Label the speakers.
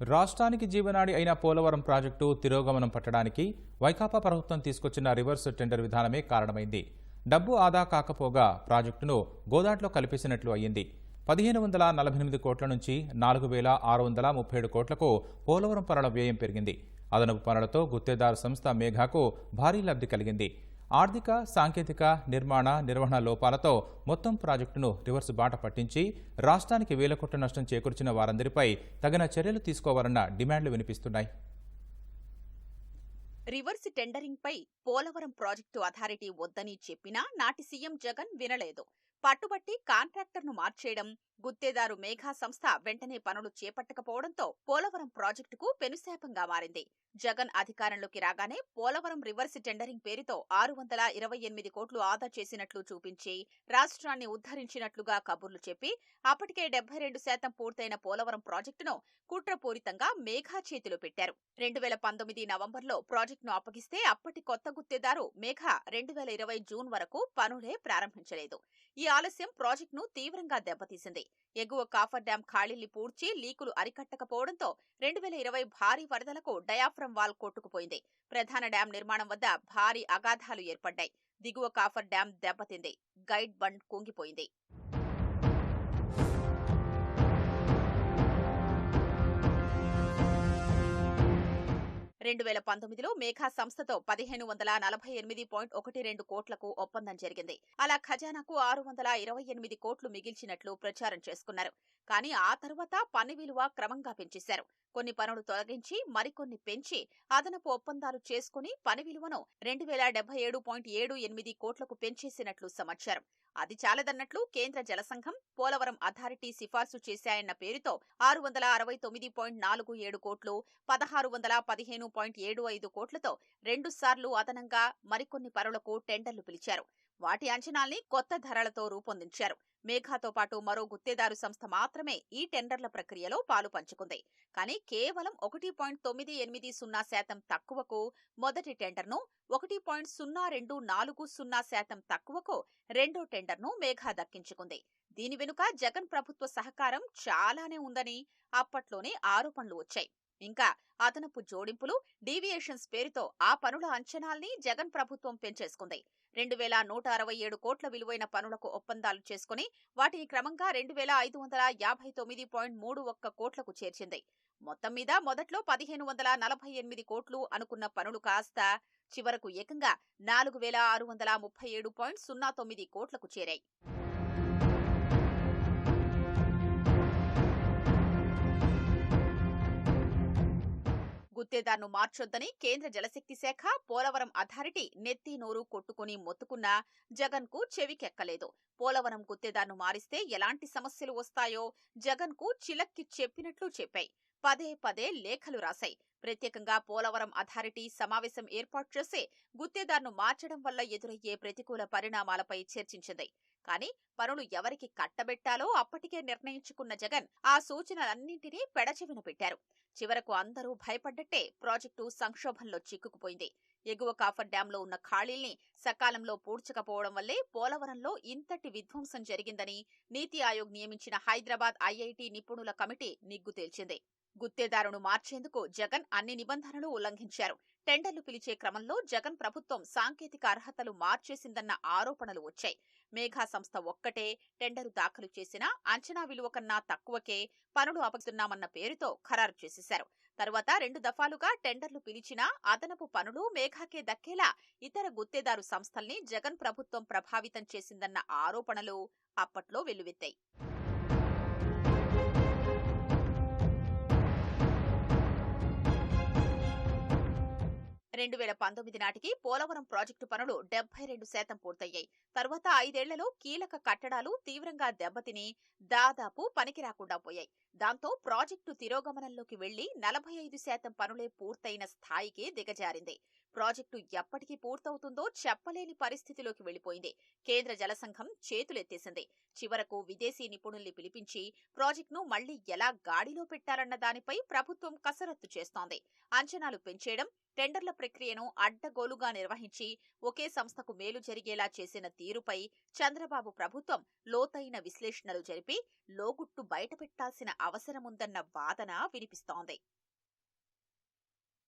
Speaker 1: రాష్ట్రానికి జీవనాడి అయిన పోలవరం ప్రాజెక్టు తిరోగమనం పట్టడానికి వైకాపా ప్రభుత్వం తీసుకొచ్చిన రివర్స్ టెండర్ విధానమే కారణమైంది. డబ్బు ఆదా కాకపోగా ప్రాజెక్టును గోదాట్లో కల్పించినట్లు అయ్యింది. పదిహేను వందల నలభై ఎనిమిది కోట్ల నుంచి నాలుగు వేల ఆరు వందల ముప్పై ఏడు కోట్లకు పోలవరం పనుల వ్యయం పెరిగింది. అదనపు పనులతో గుత్తేదారు సంస్థ మేఘాకు భారీ లబ్ధి కలిగింది. ఆర్థిక సాంకేతిక నిర్మాణ నిర్వహణ లోపాలతో మొత్తం ప్రాజెక్టును రివర్స్ బాట పట్టించి రాష్ట్రానికి వేల కోట్ల నష్టం చేకూర్చిన వారందరిపై తగిన చర్యలు తీసుకోవాలన్న డిమాండ్లు వినిపిస్తున్నాయి.
Speaker 2: రివర్స్ టెండరింగ్పై పోలవరం ప్రాజెక్టు అథారిటీ వద్దని చెప్పినా నాటి సీఎం జగన్ వినలేదు. పట్టుబట్టి కాంట్రాక్టర్ను మార్చేయడం గుత్తేదారు మేఘా సంస్థ వెంటనే పనులు చేపట్టకపోవడంతో పోలవరం ప్రాజెక్టుకు పెనుశాపంగా మారింది. జగన్ అధికారంలోకి రాగానే పోలవరం రివర్స్ టెండరింగ్ పేరుతో ఆరు వందల ఇరవై ఎనిమిది కోట్లు ఆదా చేసినట్లు చూపించి రాష్ట్రాన్ని ఉద్ధరించినట్లుగా కబుర్లు చెప్పి అప్పటికే డెబ్బై రెండు శాతం పూర్తయిన పోలవరం ప్రాజెక్టును కుట్రపూరితంగా మేఘా చేతిలో పెట్టారు. రెండు వేల పంతొమ్మిది నవంబర్లో ప్రాజెక్టును అప్పగిస్తే అప్పటి కొత్త గుత్తేదారు మేఘా రెండు వేల ఇరవై జూన్ వరకు పనులే ప్రారంభించలేదు. ఈ ఆలస్యం ప్రాజెక్టును తీవ్రంగా దెబ్బతీసింది. ఎగువ కాఫర్ డ్యాం ఖాళీల్ని పూడ్చి లీకులు అరికట్టకపోవడంతో రెండు వేల ఇరవై భారీ వరదలకు డయాఫ్రమ్ వాల్ కొట్టుకుపోయింది. ప్రధాన డ్యాం నిర్మాణం వద్ద భారీ అగాధాలు ఏర్పడ్డాయి. దిగువ కాఫర్ డ్యాం దెబ్బతింది. గైడ్ బండ్ కుంగిపోయింది. రెండు వేల పంతొమ్మిదిలో మేఘా సంస్థతో పదిహేను వందల నలభై ఎనిమిది పాయింట్ ఒకటి రెండు కోట్లకు ఒప్పందం జరిగింది. అలా ఖజానాకు ఆరు వందల ఇరవై ఎనిమిది కోట్లు మిగిల్చినట్లు ప్రచారం చేసుకున్నారు. కానీ ఆ తర్వాత పని విలువ క్రమంగా పెంచేశారు. కొన్ని పనులు తొలగించి మరికొన్ని పెంచి అదనపు ఒప్పందాలు చేసుకుని పని విలువను రెండు వేల డెబ్బై ఏడు పాయింట్ ఏడు ఎనిమిది కోట్లకు పెంచేసినట్లు సమాచారం. అది చాలదన్నట్లు కేంద్ర జలసంఘం పోలవరం అథారిటీ సిఫార్సు చేశాయన్న పేరుతో ఆరు వందల అరవై తొమ్మిది పాయింట్ నాలుగు ఏడు కోట్లు పదహారు వందల పదిహేను పాయింట్ ఏడు ఐదు కోట్లతో రెండుసార్లు అదనంగా మరికొన్ని పనులకు టెండర్లు పిలిచారు. వాటి అంచనాల్ని కొత్త ధరలతో రూపొందించారు. మేఘాతో పాటు మరో గుత్తేదారు సంస్థ మాత్రమే ఈ టెండర్ల ప్రక్రియలో పాలు పంచుకుంది. కానీ కేవలం ఒకటి పాయింట్ తొమ్మిది ఎనిమిది సున్నా శాతం తక్కువకు మొదటి టెండర్ను ఒకటి పాయింట్ సున్నా రెండు నాలుగు సున్నా శాతం తక్కువకు రెండో టెండర్ను మేఘా దక్కించుకుంది. దీని వెనుక జగన్ ప్రభుత్వ సహకారం చాలానే ఉందని అప్పట్లోనే ఆరోపణలు వచ్చాయి. ఇంకా అదనపు జోడింపులు డీవియేషన్స్ పేరుతో ఆ పనుల అంచనాల్ని జగన్ ప్రభుత్వం పెంచేసుకుంది. రెండు వేల నూట అరవై ఏడు కోట్ల విలువైన పనులకు ఒప్పందాలు చేసుకుని వాటిని క్రమంగా రెండు వేల ఐదు వందల యాభై తొమ్మిది పాయింట్ మూడు ఒక్క కోట్లకు చేర్చింది. మొత్తం మీద మొదట్లో పదిహేను వందల నలభై ఎనిమిది కోట్లు అనుకున్న పనులు కాస్త చివరకు ఏకంగా నాలుగు వేల ఆరు వందల ముప్పై ఏడు పాయింట్ సున్నా తొమ్మిది కోట్లకు చేరాయి. గుత్తేదార్ను మార్చొద్దని కేంద్ర జలశక్తి శాఖ పోలవరం అథారిటీ నెత్తి నోరు కొట్టుకుని మొత్తుకున్నా జగన్కు చెవికెక్కలేదు. పోలవరం గుత్తేదార్ను మారిస్తే ఎలాంటి సమస్యలు వస్తాయో జగన్కు చిలక్కి చెప్పినట్లు చెప్పాయి. పదే పదే లేఖలు రాశాయి. ప్రత్యేకంగా పోలవరం అథారిటీ సమావేశం ఏర్పాటు చేసి గుత్తేదార్ను మార్చడం వల్ల ఎదురయ్యే ప్రతికూల పరిణామాలపై చర్చించింది. కానీ పనులు ఎవరికి కట్టబెట్టాలో అప్పటికే నిర్ణయించుకున్న జగన్ ఆ సూచనలన్నింటినీ పెడచెవిన పెట్టారు. చివరకు అందరూ భయపడ్డట్టే ప్రాజెక్టు సంక్షోభంలో చిక్కుకుపోయింది. ఎగువ కాఫర్ డ్యాంలో ఉన్న ఖాళీల్ని సకాలంలో పూడ్చకపోవడం వల్లే పోలవరంలో ఇంతటి విధ్వంసం జరిగిందని నీతి ఆయోగ్ నియమించిన హైదరాబాద్ ఐఐటి నిపుణుల కమిటీ నిగ్గు తేల్చింది. గుత్తేదారును మార్చేందుకు జగన్ అన్ని నిబంధనలు ఉల్లంఘించారు. టెండర్లు పిలిచే క్రమంలో జగన్ ప్రభుత్వం సాంకేతిక అర్హతలు మార్చేసిందన్న ఆరోపణలు వచ్చాయి. మేఘా సంస్థ ఒక్కటే టెండరు దాఖలు చేసినా అంచనా విలువ కన్నా తక్కువకే పనులు అపగిస్తున్నామన్న పేరుతో ఖరారు చేసేశారు. తర్వాత రెండు దఫాలుగా టెండర్లు పిలిచినా అదనపు పనులు మేఘాకే దక్కేలా ఇతర గుత్తేదారు సంస్థల్ని జగన్ ప్రభుత్వం ప్రభావితం చేసిందన్న ఆరోపణలు అప్పట్లో వెల్లువెత్తాయి. రెండు వేల పంతొమ్మిది నాటికి పోలవరం ప్రాజెక్టు పనులు డెబ్బై రెండు శాతం పూర్తయ్యాయి. తర్వాత ఐదేళ్ళలో కీలక కట్టడాలు తీవ్రంగా దెబ్బతిని దాదాపు పనికి రాకుండా పోయాయి. దాంతో ప్రాజెక్టు తిరోగమనంలోకి వెళ్ళి నలభై ఐదు శాతం పనులే పూర్తయిన స్థాయికి దిగజారింది. ప్రాజెక్టు ఎప్పటికీ పూర్తవుతుందో చెప్పలేని పరిస్థితిలోకి వెళ్ళిపోయింది కేంద్ర జలసంఘం చేతులెత్తేసింది. చివరకు విదేశీ నిపుణుల్ని పిలిపించి ప్రాజెక్టును మళ్ళీ ఎలా గాడిలో పెట్టాలన్న దానిపై ప్రభుత్వం కసరత్తు చేస్తోంది. అంచనాలు పెంచేయడం టెండర్ల ప్రక్రియను అడ్డగోలుగా నిర్వహించి ఒకే సంస్థకు మేలు జరిగేలా చేసిన తీరుపై చంద్రబాబు ప్రభుత్వం లోతైన విశ్లేషణలు జరిపి లోగుట్టు బయటపెట్టాల్సిన అవసరముందన్న వాదన వినిపిస్తోంది.